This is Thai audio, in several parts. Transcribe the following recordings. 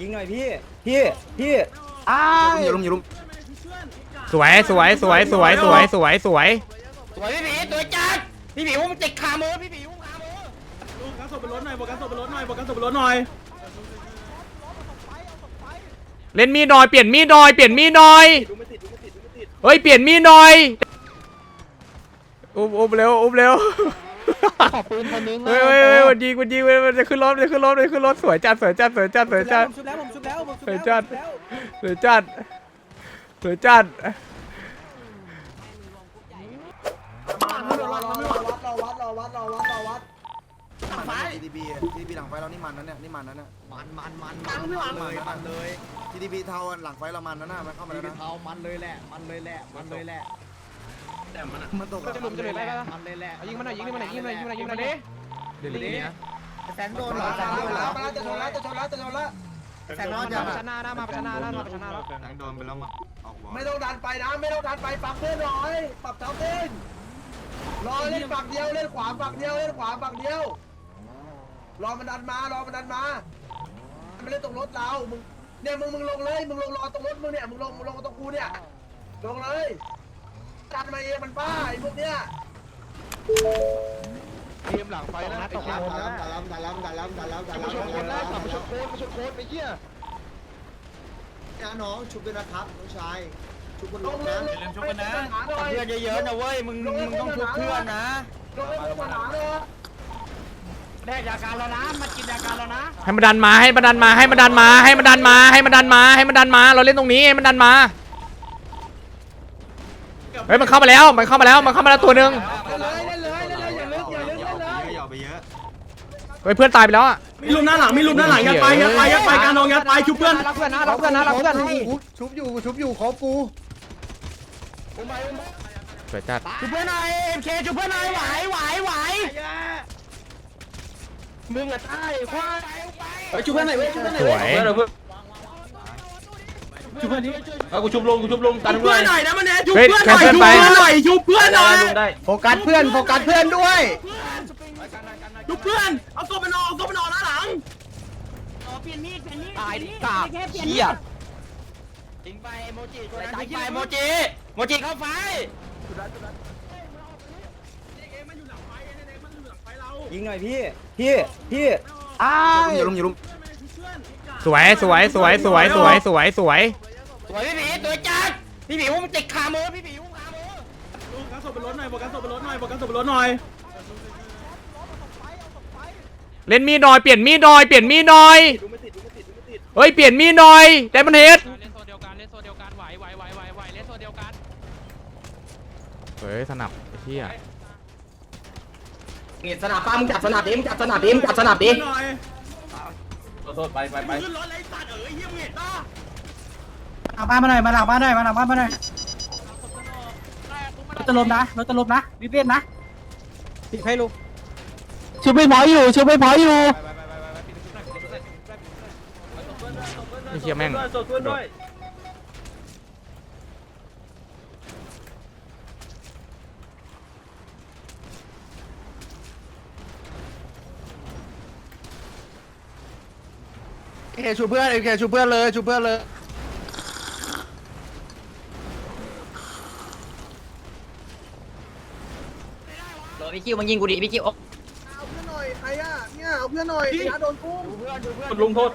ยิงหน่อยพี่ พี่ พี่อ้าอย่าลุมอย่าลุมสวยสวยสวยสวยสวยสวยสวยสวยพี่ผีตัวจัดพี่ผีมันติดขามือพี่ผีมันขามือโบกัสศพเป็นรถหน่อยโบกัสศพเป็นรถหน่อยโบกัสศพเป็นรถหน่อยเล่นมีดหน่อยเปลี่ยนมีดหน่อยเปลี่ยนมีดหน่อยดูไม่ติดดูไม่ติดดูไม่ติดเฮ้ยเปลี่ยนมีดหน่อยอุ้มอุ้มเร็วอุ้มเร็ว ขอปืนคนนึงเฮ้ยเฮ้ยเฮ้ยมันยิงมันยิงมันจะขึ้นรถมันจะขึ้นรถมันจะขึ้นรถสวยจัดสวยจัดสวยจัดสวยจัด ผมชุบแล้วผมชุบแล้วผมชุบสวยแล้วจัดสวยจัดสวยจัดไฟทีดีบีทีดีบีหลังไฟเรานี่มันนั่นเนี่ยนี่มันนั่นเนี่ยมันมันมันมันเลยมันเลยทีดีบีเทาหลังไฟเรามันนั่นน่ะมันเข้ามาแล้วนะ เทามันเลยแหละ มันเลยแหละ มันเลยแหละ มันตกจะหลุมจะหลุมไปไปมันเลยแหละยิงมันหน่อยยิงมันหน่อยยิงมันหน่อยยิงมันหน่อยยิงมันหน่อยดิเดี๋ยวนี้แสงโดนหรอแสงโดนแล้วจะชนแล้วจะชนแล้วจะชนแล้วแสงนอนจะประชันหน้าหน้ามาชนหน้าหน้ามาประชันหน้าแล้วโดนไปแล้วมั้งออกบอลไม่ต้องดันไปนะไม่ต้องดันไปปักเพื่อนหน่อยปรับเท้าเต้นรอเล่นฝั่งเดียวเล่นขวาฝั่งเดียวเล่นขวาฝั่งเดียวรอมันดันมารอมันดันมาไมันเล่นตรงรถเรามึงเนี่ยมึงมึงลงเลยมึงลงรอตรงรถมึงเนี่ยมึงลงมึงลงตรงกูเนี่ยลงเลย ดันมาเองมันบ้าไอ้พวกเนี้ยทีมหลังไฟนะตกน้ำนะดันล้ำดันล้ำดันล้ำดันล้ำดันล้ำดันล้ำมาชนโค้ดมาชนโค้ดไปเหี้ยนะน้องชุบด้วยนะครับน้องชายชุบบนลรงถเลยนะเล่นชุบกันนะเพื่อนเยอะๆนะเว้ยมึงมึงต้องชุบเพื่อนนะลงเล่นสนามเลยแลกยาการแล้วนะมากินยาการแล้วนะให้มันดันมาให้มันดันมาให้มันดันมาให้มันดันมาให้มันดันมาให้มันดันมาเราเล่นตรงนี้ให้มันดันมาเฮ้ยมันเข้ามาแล้วมันเข้ามาแล้วมันเข้ามาแล้วตัวหนึ่งเล่นเลยเล่นเลยเล่นเลยอย่าลึกอย่าลึก เล่นเลยอย่าไปเยอะเฮ้ยเพื่อนตายไปแล้วอะมีลุมหน้าหลังมีลุมหน้าหลังยัดไปยัดไปยัดไปการนองยัดไปชุบเพื่อนรับเพื่อนนะรับเพื่อนนะรับเพื่อนชุบอยู่ชุบอยู่ขอกูสวยจัดชุบเพื่อนหน่อยเอ็มเคชุบเพื่อนหน่อยไหวไหวไหวมึงอะตายควายไปชุบเพื่อนหน่อยเว้ยชุบเพื่อนหน่อยสเว้วยย ชุบเพื่อนดิชุบเพื่อนหน่อยนะมันเนี่ยชุบเฮ้ยเพื่อนหน่อยแคนเซิชุลบไปเพื่อนหน่อยชุบเพื่อนหน่อยโฟกัสเพื่อนโฟกัสเพื่อนด้วยชุบเพื่อนเอาตัวไปนอนเอาตัวไปนอนหน้าหลังเปลี่ยนมีดเปลี่ยนมีดตายกาบเหี้ยทิ้งไปโมจิตัวนั้นทิ้งไปโมจิโมจิเข้าไฟยิงหน่อยพี่พี่พี่อ้าอย่าลุมอย่าลุมสวยสวยสวยสวยสวยสวยสวย สวยพี่ผีตัวจัดพี่ผีมันติดขามือพี่ผีมันขามือโบกัสศพเป็นรถหน่อยโบกัสศพเป็นรถหน่อยโบกัสศพเป็นรถหน่อยเล่นมีดหน่อยเปลี่ยนมีดหน่อยเปลี่ยนมีดหน่อยดูไม่ติดดูไม่ติดดูไม่ติดเฮ้ยเปลี่ยนมีดหน่อยไดมอนเฮดเล่นโซนเดียวกันเล่นโซนเดียวกันไหวไหวไหวไหวไหวเล่นโซนเดียวกันเฮ้ยสนับไอ้เหี้ยเงียสนับป้ามึงจับสนับดิมึงจับสนับดิมึงจับสนับดิหน่อยโทษไปไปไปขึ้นรถไรสัตว์เอ๋ยเยี่ยมเห็นป่ะ หลังบ้านมาหน่อยมาหลังบ้านหน่อยมาหลังบ้านมาหน่อยรถจะลมนะรถจะลมนะวิเวียนนะปิดให้ลูกชุบไม่พออยู่ชุบไม่พออยู่ไอ้เหี้ยแม่งเพื่อนด้วยเอชูเพื่อนเอเคชูเพื่อนเลยชูเพื่อนเลย โดน พี่คิวมึงยิงกูดิพี่คิวเอาเพื่อนหน่อยใครอะเนี่ยเอาเพื่อนหน่อยอย่าโดนกุ้งลุงโทษ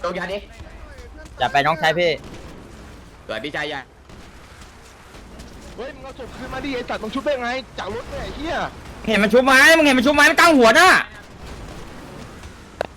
โดนยาดิอย่าไปน้องชายพี่สวยพี่ชายใหญ่เฮ้ยมึงเอาศพคืนมาดิไอ้สัตว์มึงชุบได้ไงจากรถเนี่ยไอ้เหี้ยเห็นมันชุบไม้มึงเห็นมันชุบไม้มันตั้งหัวน่ะ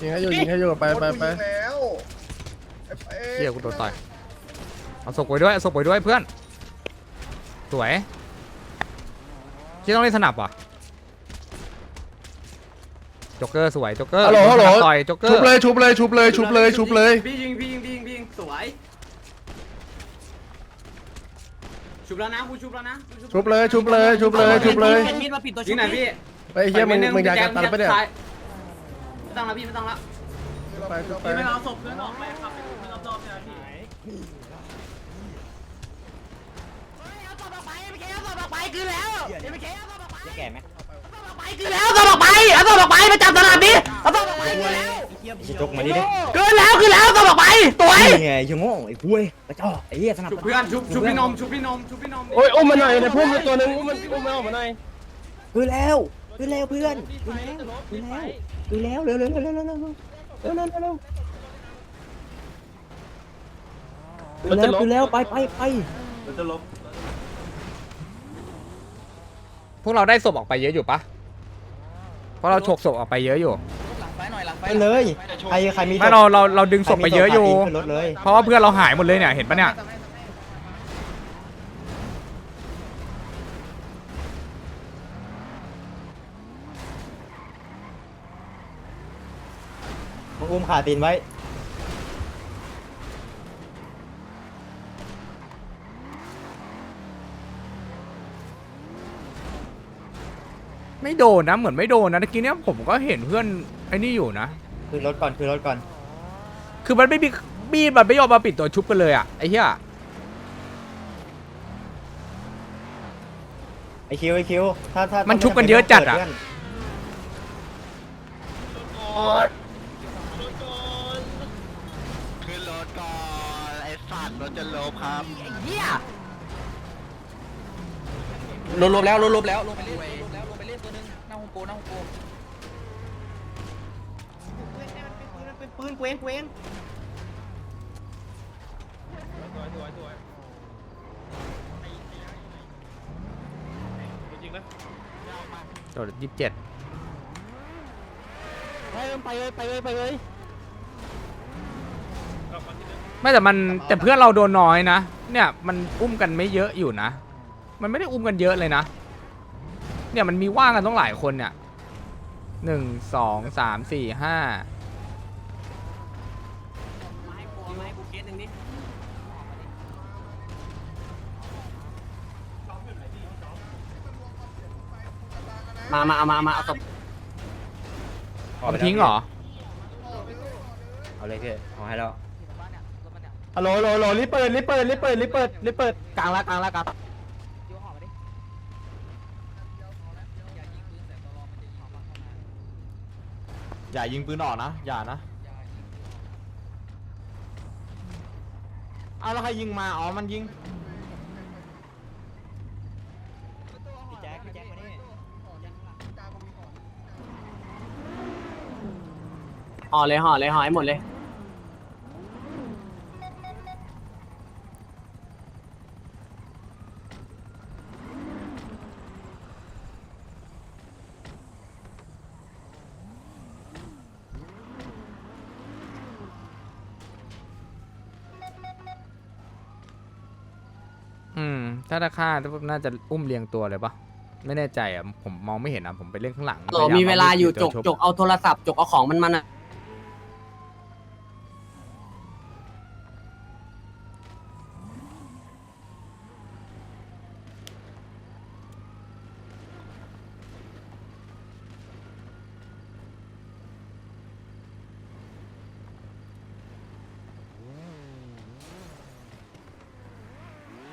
ยิงให้อยู่ยิงให้อยู่ไปไปไปแล้วเหี้ยกูโดนต่อยเอาศพไปด้วยเอาศพไปด้วยเพื่อน สวย ที่ต้องเล่นสนับว่ะจ็อกเกอร์สวยจ็อกเกอร์ฮัลโหลฮัลโหล ต่อยจ็อกเกอชุบร์เลยชุบเลยชุบเลยชุบเลยชุบเลย พี่ยิงพี่ยิงพี่ยิงพี่ยิงสวย ชุบแล้วนะกูชุบแล้วนะชุบเลยชุบเลยชุบเลยชุบเลยมีดมาปิดตัวชุบไหนพี่ไปเฮียมึงมึงอยากจะตัดไปเนี่ยไม่ต้องแล้วพี่ไม่ต้องแล้วไปชุบไปไม่เอาศพเพื่อนออกไปขับไปรอบๆเนี่ยพี่ แก่ไหมไปคือแล้วต้องออกไปเอาต้องออกไปมาจับตลาดดิเอาต้องออกไปคือแล้วจกมาดิดิเกินแล้วคือแล้วก็บอกไปตัวไอ้ไงยังโง่ไอ้คุยกระจอกไอ้เหี้ยสนับชุบเพื่อนชุบชุบพี่นมชุบพี่นมชุบพี่นมโอ้ยอุ้มมาหน่อยในพุ่มตัวนึงอุ้มมันอุ้มมันออกมาหน่อยคือแล้วคือแล้วเพื่อนคือแล้วคือแล้วคือแล้วเร็วเร็วเร็วเร็วเร็วเร็วเร็วเร็วเร็วเร็วเร็วคือแล้วไปไปไปมันจะลบ พ วกเราได้ศพออกไปเยอะอยู่ปะเพราะเราฉกศพออกไปเยอะอยู่ไปเลยใครใครมีไม่เราเราเราดึงศพไปเยอะอยู่ขึ้นรถเลยเพราะว่าเพื่อนเราหายหมดเลยเนี่ยเห็นปะเนี่ยอุ้มขาตีนไว้ ไม่โดนนะ เหมือนไม่โดนนะตะกี้เนี้ยผมก็เห็นเพื่อนไอ้นี่อยู่นะ คือรถก่อนคือรถก่อน คือมันไม่มีมีดมันไม่ยอมมาปิดตัวชุบกันเลยอะไอ้เหี้ยไอคิวไอคิวถ้าถ้ามันชุบกันเยอะจัดอะขึ้นรถก่อนไอ้สัตว์รถจะลบครับรวมรวมแล้วรวมรวมแล้วลงไปเล่นรวม หน้าโฮมโปรหน้าโฮมโปรเป็นปืนเกวนเกวนโดดยี่สิบเจ็ดไปไปเลยไปเลยไปเลยไม่แต่มันแต่เพื่อนเราโดนน้อยนะ เนี่ยมันอุ้มกันไม่เยอะอยู่นะ มันไม่ได้อุ้มกันเยอะเลยนะ เนี่ยมันมีว่างกันต้องหลายคนเนี่ยหนึ่งสองสามสี่ห้ามามาเอามามาเอาศพมันทิ้งเหรอ เอาเลยพี่เอาให้แล้วฮัลโหลฮัลโหลฮัลโหลรีบเปิดรีบเปิดรีบเปิดรีบเปิดรีบเปิดกลางละกลางละกลาง อย่ายิงปืนออกนะ อย่านะ เอาแล้วใครยิงมา อ๋อ มันยิง พี่แจ็คพี่แจ็คมานี่ห่อเลยห่อเลยห่อให้หมดเลย อืมถ้าตะฆ่าน่าจะอุ้มเรียงตัวเลยปะไม่แน่ใจอะผมมองไม่เห็นอะผมไปเล่นข้างหลังโหลมีเวลาอยู่จกพมจกเอาโทรศัพท์จกเอาของมันมันอะ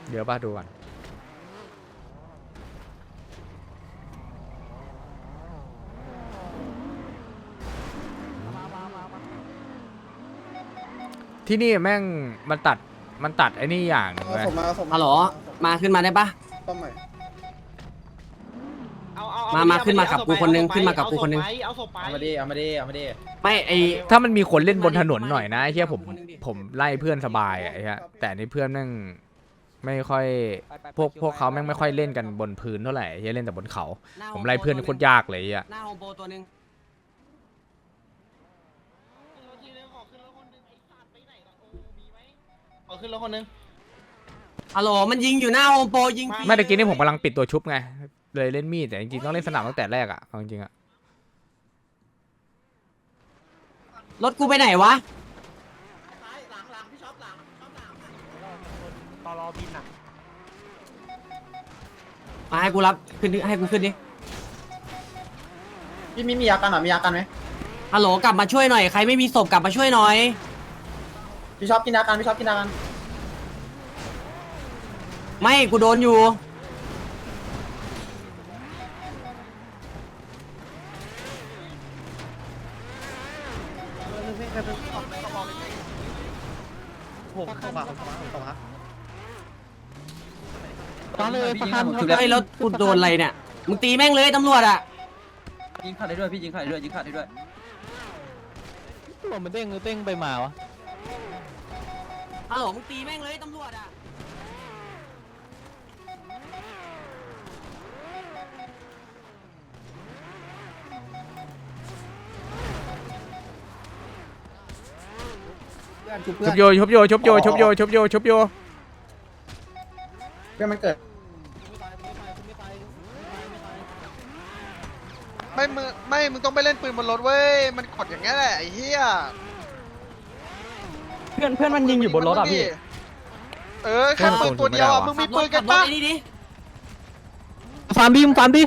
เดี๋ยวป้าดูก่อน ที่นี่แม่งมันตัดมันตัดไอ้นี่อย่างหนึ่งเว้ยฮัลโหลมาขึ้นมาได้ปะมามาขึ้นมากับกูคนนึงขึ้นมากับกูคนนึงเอามาดิเอามาดิเอามาดิไม่ไอ ถ้ามันมีคนเล่นบนถนนหน่อยนะไอ้เหี้ยผมผมไล่เพื่อนสบายอะไอ้เหี้ยแต่นี่เพื่อนแม่งไม่ค่อยพวกพวกเขาแม่งไม่ค่อยเล่นกันบนพื้นเท่าไหร่ไอ้เหี้ยเล่นแต่บนเขา ผมไล่เพื่อนโคตรยากเลยไอะหน้าโฮมโปรตัวนึง ฮัลโหลมันยิงอยู่หน้าโฮมโปรยิงฟรีไม่ตะกี้นี่ผมกำลังปิดตัวชุบไง เลยเล่นมีดแต่จริงๆต้องเล่นสนามตั้งแต่แรกอะเอาจริงๆอะรถกูไปไหนวะ ตอรอบินอะมาให้กูรับขึ้นดิให้กูขึ้นดิพี่มีมียากันหรอมียากันไหมฮัลโหลกลับมาช่วยหน่อยใครไม่มีศพกลับมาช่วยหน่อย พี่ชอบกินยากันพี่ชอบกินยากันไม่กูโดนอยู่ ผมเข้ามาเข้ามาเข้ามาตอนเลยประกันไอ้รถกูโดนอะไรเนี่ย มึงตีแม่งเลยตำรวจอะ ยิงขาดได้ด้วยพี่ยิงขาดได้ด้วยยิงขาดได้ด้วยมันเด้งเด้งไปมาวะ ฮัลโหลมึงตีแม่งเลยตำรวจอะชุบโยชุบโยชุบโยชุบโยชุบโยชุบโยเพื่อนมันเกิด ไม่มึงไม่มึงต้องไปเล่นปืนบนรถเว้ย มันกดอย่างเงี้ยแหละไอ้เหี้ย เพื่อนเพื่อนมันยิงอยู่บนรถอะพี่ เออแค่ปืนตัวเดียวอะมึงมีปืนกันปะขับรถไอ้นี่ดิฟาร์มพี่มึงฟาร์มพี่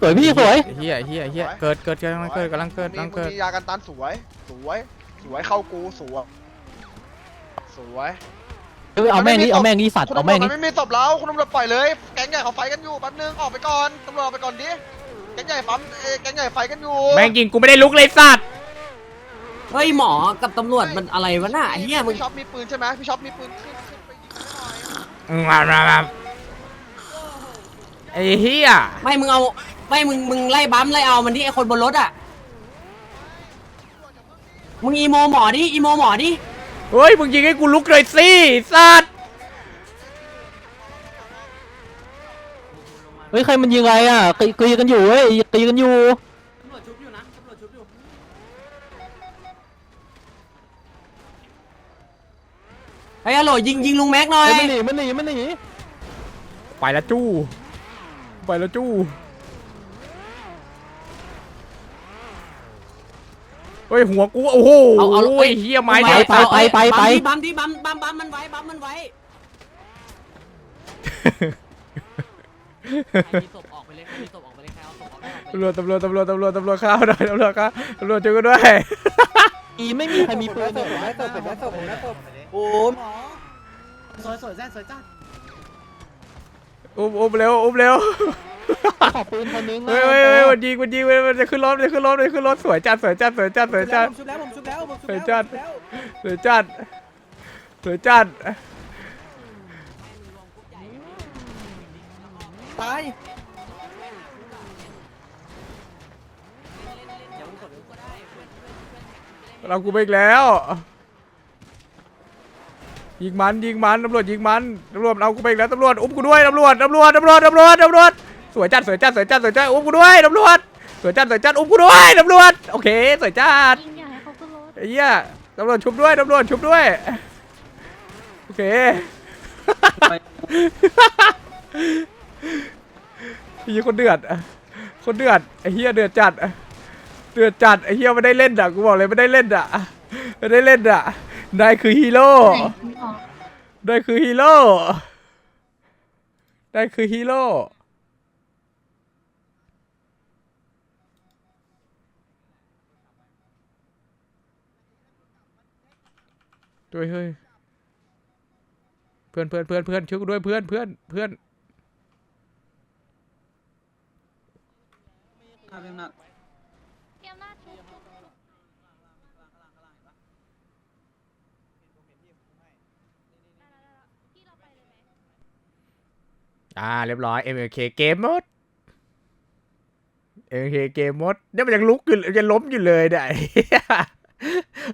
สวยพี่สวยเฮียเฮียเฮียเกิดเกิดกำลังเกิดกำลังเกิดกำลังมึเกิดมียากันตันสวย สวย สวยเข้ากูสวยสวยเออเอาแม่งนี้เอาแม่งนี้สัตว์คุณเอาตำรวแม่จงมันนี้ไม่มีศพแล้วคุณตำรวจปล่อยเลยแก๊งใหญ่เขาไฟกันอยู่แป๊บนึงออกไปก่อนตำรวจออกไปก่อนดิแก๊งใหญ่ปั๊มเอ้ยแก๊งใหญ่ไฟกันอยู่แม่งยิงกูไม่ได้ลุกเลยสัตว์ เฮ้ยหมอกับตำรวจมันอะไรวะน่ะไอ้เหี้ยมึงพี่ช็อปมีปืนใช่ไหมพี่ช็อปมีปืนขึ้นขึ้นไปยิงให้หน่อยอืมมามามาไอ้เฮียไม่มึงเอาไม่มึงมึงไล่บัมไล่เอามันที่ไอคนบนรถอะมึงอีโมหมอดิอีโมหมอดิเฮ้ยมึงยิงให้กูลุกเลยสิสัตว์เฮ้ยใครมันยิงอะไรอะกีกีกันอยู่เว้ยกีกันอยู่ ฮัลโหลยิงยิงลุงแม็กหน่อย เฮ้ยมันหนีมันหนีมันหนีไปละจู้ ไปละจู้เฮ้ยหัวกูโอ้โหเอาเอาไอ้เฮียไม้ไปเดียวไปตายไปไป บัมดิบัมดิบัมบัมบัมมันไว้บัมมันไว้ใครมีศพออกไปเลยใครมีศพออกไปเลยใครเอาศพออกไปเลยตำรวจตำรวจตำรวจตำรวจตำรวจเข้าหน่อยตำรวจเข้าตำรวจช่วยกูด้วย อีไม่มีใครมีปืนเลย โอ้ยอุ้มอุ้มเร็วอุ้มเร็วขอปืนคนนึงเฮ้ยเฮ้ยเฮ้ยมันยิงมันยิงมันมันจะขึ้นรถมันจะขึ้นรถมันจะขึ้นรถสวยจัดสวยจัดสวยจัดสวยจัดชุบแล้วผมชุบแล้วผมสวยจัดสวยจัดสวยจัดตายเรากูไปอีกแล้ว ยิงมันยิงมันตำรวจยิงมันตำรวจเอากูไปอีกแล้วตำรวจอุ้มกูด้วยตำรวจตำรวจตำรวจตำรวจตำรวจสวยจัดสวยจัดสวยจัดสวยจัดอุ้มกูด้วยตำรวจสวยจัดสวยจัดอุ้มกูด้วยตำรวจโอเคสวยจัดยิงอย่าให้เขาขึ้นรถไอ้เหี้ยตำรวจชุบด้วยตำรวจชุบด้วยโอเคไอ้เหี้ยคนเดือดคนเดือดไอ้เหี้ยเดือดจัดเดือดจัดไอ้เหี้ยไม่ได้เล่นอะกูบอกเลยไม่ได้เล่นอะไม่ได้เล่นอะนายคือฮีโร่ ไหนไม่ออกนายคือฮีโร่นายคือฮีโร่ ด้วยเฮ้ย เพื่อนเพื่อนเพื่อนเพื่อนช่วยกูด้วยเพื่อนเพื่อนเพื่อนเกมหน้าชุบชุบชุบพี่เราไปเลยไหม อ่าเรียบร้อย MLK เกมมด MLK เกมมดเนี่ยมันยังลุกอยู่ยังล้มอยู่เลยเนี่ยไอ้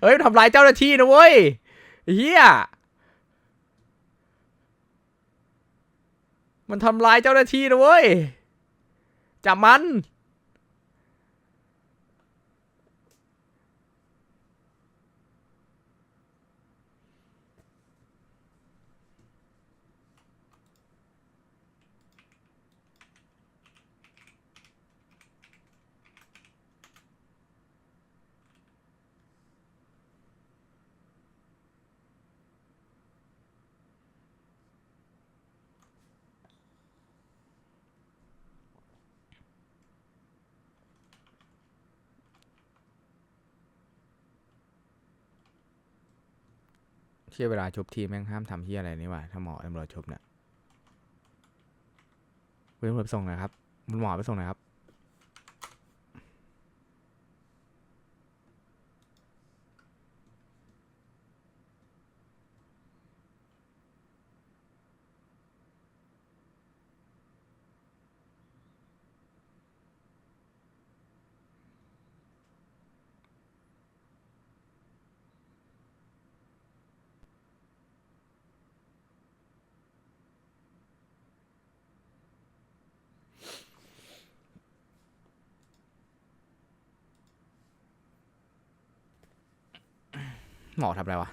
เฮ้ยมันทำลายเจ้าหน้าที่นะเว้ยเฮียมันทำลายเจ้าหน้าที่นะเว้ยจับมัน เชื่อเวลาชุบทีแม่งห้ามทำเฮียอะไรนี่หว่าถ้าหมอตำรวจชุบเนี่ยคุณตำรวจไปส่งหน่อยครับคุณหมอไปส่งหน่อยครับ หมอทำอะไรวะ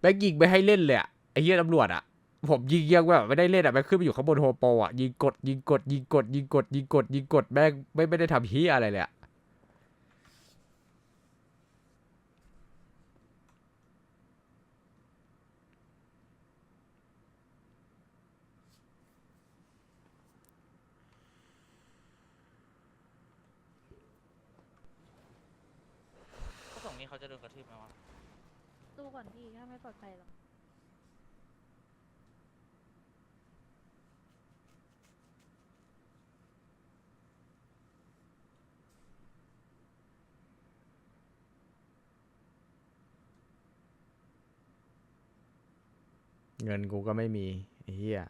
แบงยิงไปให้เล่นเลยอะไอ้เหี้ยตำรวจอะผมยิงยังแบบไม่ได้เล่นอะแบงขึ้นไปอยู่ข้างบนโฮโปอะยิงกดยิงกดยิงกดยิงกดยิงกดยิงกดแม่งไม่ไม่ได้ทำเหี้ยอะไรเลยอะ เขาจะโดนกระทืบไหมวะดูก่อนพี่ถ้าไม่ปลอดภัยหรอกเงินกูก็ไม่มีไอ้เหี้ย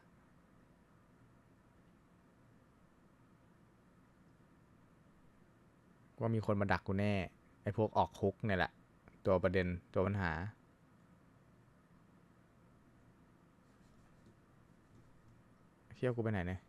ว่ามีคนมาดักกูแน่ ไอ้พวกออกคุกเนี่ยแหละ ตัวประเด็นตัวปัญหา เที่ยวกูไปไหนเนี่ย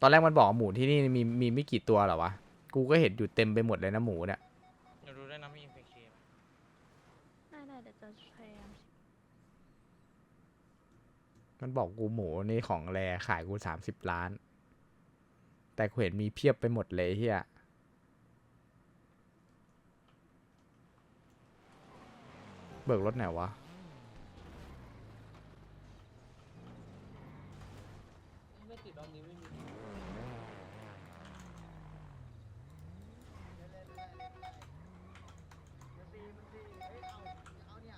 ตอนแรกมันบอกหมูที่นี่มีมีไม่กี่ตัวหรอวะ กูก็เห็นอยู่เต็มไปหมดเลยนะหมูเนี่ย ดี๋ยวดูด้วยนะมีอินเฟคชีได้ได้เดี๋ยวจะพยายามเช็คมันบอกกูหมูนี่ของแรขายกูสามสิบล้าน แต่กูเห็นมีเพียบไปหมดเลยเฮียเบิกรถไหนวะ